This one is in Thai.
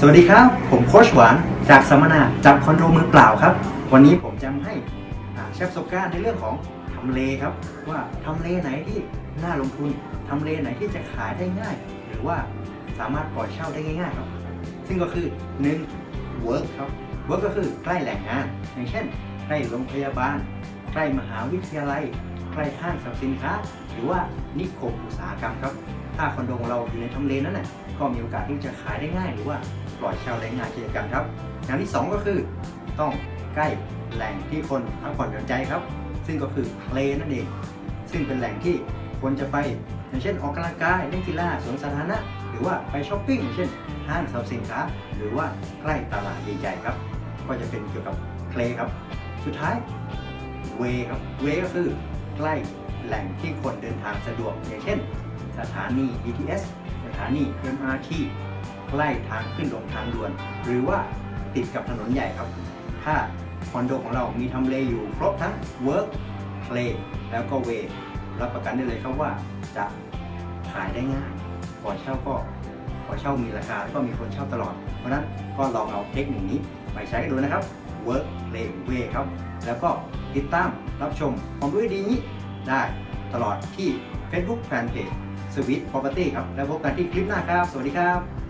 สวัสดีครับ ผมโคชหวานจากสัมมนาจับคอนโดมือเปล่าครับ วันนี้ผมจะมาให้อ่าแชร์ประสบการณ์ในเรื่องของทำเลครับ ว่าทำเลไหนที่น่าลงทุนทำเลไหนที่จะขายได้ง่าย หรือว่าสามารถปล่อยเช่าได้ง่ายๆครับ ซึ่งก็คือ 1. work ครับ work ก็คือใกล้แหล่งงาน อย่างเช่นใกล้โรงพยาบาล ใกล้มหาวิทยาลัย ใกล้ห้างสรรพสินค้า หรือว่านิคมอุตสาหกรรมครับ ถ้าคอนโดของเราอยู่ในทำเลนั้นน่ะก็มีโอกาสที่จะขายได้ง่าย หรือว่าปล่อยเช่าได้ง่ายเช่นกันครับ อย่างที่ 2 ก็คือต้องใกล้แหล่งที่คนพักผ่อนหย่อนใจครับ ซึ่งก็คือทะเลนั่นเอง ซึ่งเป็นแหล่งที่คนจะไปอย่างเช่นออกกำลังกายเล่นกีฬาสวนสาธารณะหรือว่าไปช้อปปิ้งอย่างเช่นห้างสรรพสินค้า หรือว่าใกล้ตลาดใหญ่ๆครับ ก็จะเป็นเกี่ยวกับทะเลครับ สุดท้ายเวครับเวก็คือ ใกล้แหล่งที่คนเดินทางสะดวก อย่างเช่น สถานี BTS สถานี MRT ใกล้ทางขึ้นลงทางด่วน หรือว่าติดกับถนนใหญ่ครับ ถ้าคอนโดของเรามีทำเลอยู่ครบทั้ง Work Play แล้วก็ Way รับประกันได้เลยครับว่าจะขายได้ง่ายปล่อเช่าก็ปล่อเช่ามีราคาแล้วก็มีคนเช่าตลอด เพราะฉะนั้นก็ลองเอาเทคนิคนี้ไปใช้กันดูนะครับ Work Play Way ครับ แล้วก็ ติดตามรับชมความรู้ดีๆนี้ได้ตลอดที่ Facebook Fanpage Sweet Property ครับ แล้วพบกันที่คลิปหน้าครับ สวัสดีครับ